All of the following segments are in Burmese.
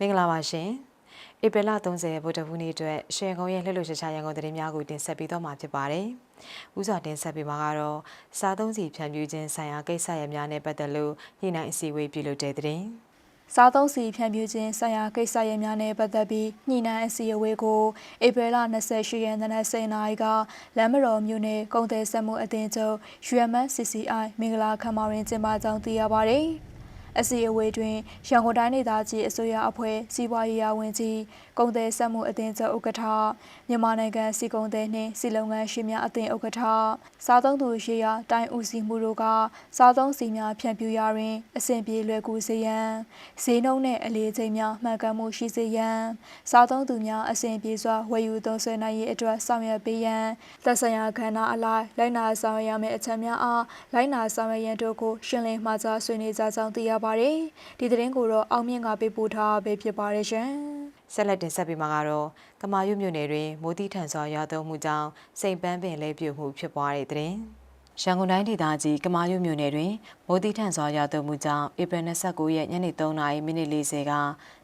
မင်္ဂလာပါရှင်ဧပြီလ30ဗုဒ္ဓဟူးနေ့အတွက်ရှယ်ကုန်းရဲ့လှည့်လို့ရှာရှာရန်ကုန်သတင်းများကိုတင်ဆက်ပေးတော့မှာဖြစ်ပါတယ်။ဥစွာတင်ဆက်ပေးမှာကတော့စားသုံးစီဖြန့်ဖြူးခြင်းဆိုင်ရာကိစ္စရပ်များနဲ့ပတ်သက်လို့ညှိနှိုင်းအစည်းအဝေးပြုလုပ်တဲ့သတင်း။စားသုံးစီဖြန့်ဖြူးခြင်းဆိုင်ရာကိစ္စရပ်များနဲ့ပတ်သက်ပြီးညှိနှိုင်းအစည်းအဝေးကိုဧပြီလ28ရက်နေ့နက်7:00နာရီကလမ်းမတော်မြို့နယ်ကုန်သည်ဆက်မှုအသင်းချုပ် UMCCI မင်္ဂလာခမ်းမတွင်ကျင်းပကြောင်းသိရပါသည်။ အစည်းအဝေးတွင်ရန်ကုန်တိုင်းဒေသကြီးအစိုးရအဖွဲ့စီးပွားရေးရာဝန်ကြီးကုန်သည်ဆက်မှုအသင်းချုပ်ဥက္ကဋ္ဌမြန်မာနိုင်ငံစီကုန်သည်နှင့်စီလုံငန်းရှင်များအသင်းဥက္ကဋ္ဌစားသုံးသူရှိရာတိုင်းဦးစီးမှုတို့ကစားသုံးစီများဖြန့်ဖြူးရာတွင်အဆင်ပြေလွယ်ကူစေရန်ဈေးနှုန်းနှင့်အလေးချိန်များမှန်ကန်မှုရှိစေရန်စားသုံးသူများအဆင်ပြေစွာဝယ်ယူသုံးစွဲနိုင်ရေးအတွက်ဆောင်ရွက်ပေးရန်သက်ဆိုင်ရာခန္ဓာအလိုက်လိုက်နာဆောင်ရွက်ရမယ့်အချက်များအားလိုက်နာဆောင်ရွက်ရန်တို့ကိုရှင်းလင်းမှာကြားဆွေးနွေးကြကြောင်းသိရပါတယ်ဒီသတင်းကိုတော့အောင်မြင့်ကပေးပို့ထားပဲဖြစ်ပါတယ်ရှင်ဆက်လက်တင်ဆက်ပေးမှာကတော့ကမာရွတ်မြို့နယ်တွင်မိုးတိထန်စွာရွာသွန်းမှုကြောင့်စိန်ပန်းပင်လဲပြုတ်မှုဖြစ်ပွားတဲ့တဲ့ရန်ကုန်တိုင်းဒေသကြီးကမာရွတ်မြို့နယ်တွင်မိုးတိထန်စွာရွာသွန်းမှုကြောင့်ဧပြီ29ရက်ညနေ3:00နာရီမိနစ်40က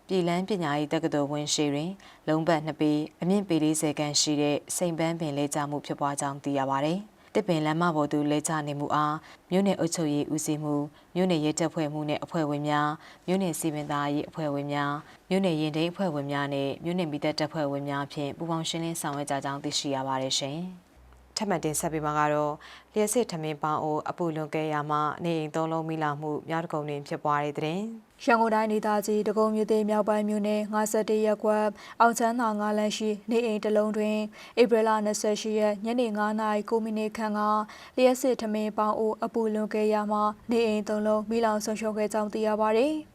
ပြည်လန်းပညာရေးတက္ကသိုလ်ဝင်ရှိတွင် လုံးပတ်နှစ်ပေအမြင့်ပေ40ခန့်ရှိတဲ့စိန်ပန်းပင်လဲကျမှုဖြစ်ပွားကြောင်းသိရပါဗျ။ တစ်ပင်လမ်းမပေါ်သို့လဲချနေမှုအားမြို့နယ်အုပ်ချုပ်ရေးဦးစီးမှုမြို့နယ်ရဲတပ်ဖွဲ့မှုနဲ့အဖွဲ့ဝင်များမြို့နယ်စီမံသားရေးအဖွဲ့ဝင်များမြို့နယ်ရင်တိန်အဖွဲ့ဝင်များနဲ့မြို့နယ်မိသက်တပ်ဖွဲ့ဝင်များဖြင့်ပူးပေါင်းရှင်းလင်းဆောင်ရွက်ကြကြောင်းသိရှိရပါတယ်ရှင်။ ထပ်မံတင်ဆက်ပေးမှာကတော့လျှက်စစ်ထမင်းပေါင်းအိုအပူလွန်ကဲရမှနေအိမ်သုံးလုံးမိလာမှုမြောက်တကုံတွင်ဖြစ်ပွားတဲ့တဲ့ရန်ကုန်တိုင်းဒေသကြီးတကုံမြို့သေးမြောက်ပိုင်းမြို့နယ်51ရပ်ကွက်အောင်ချမ်းသာ9လမ်းရှိနေအိမ်တစ်လုံးတွင်ဧပြီလ28ရက်ညနေ9:00နာရီ9မိနစ်ခန့်ကလျှက်စစ်ထမင်းပေါင်းအိုအပူလွန်ကဲရမှနေအိမ်သုံးလုံးမိလောင်ဆုံးရှုံးခဲ့ကြောင်းသိရပါသည်။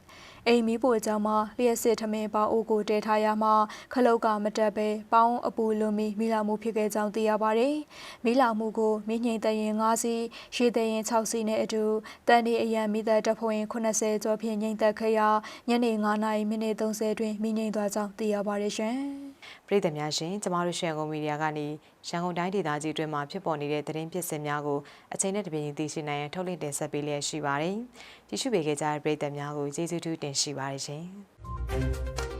အိမ်မီးပိုကြောင့်မှလျှက်စစ်ထမင်းပေါင်းအိုကိုတဲထားရမှခလုတ်ကမတက်ပဲပေါင်းအပူလွန်မီမိလောင်မှုဖြစ်ခဲ့ကြောင်းသိရပါတယ်။မိလောင်မှုကိုမိငိမ့်တရင်9စီးရေတရင်6စီးနဲ့အတူတန်ဒီအရန်မိသက်တပ်ဖွဲ့ဝင်80ကျော်ဖြင့်ငိမ့်သက်ခဲ့ရာညနေ9:00နာရီမိနစ်30တွင်မိငိမ့်သွားကြောင်းသိရပါတယ်ရှင်။ ပြည်သူများရှင်ကျမတို့ရှန်ကုန်မီဒီယာကနေရန်ကုန်တိုင်းဒေသကြီးအတွင်းမှာဖြစ်ပေါ်နေတဲ့သတင်းဖြစ်စဉ်များကိုအချိန်နဲ့တပြေးညီသိရှိနိုင်ရန်ထုတ်လင်းတင်ဆက်ပေးလျက်ရှိပါတယ်။ကြည့်ရှုပေးခဲ့ကြတဲ့ပြည်သူများကိုကျေးဇူးတူးတင်ရှိပါတယ်ရှင်။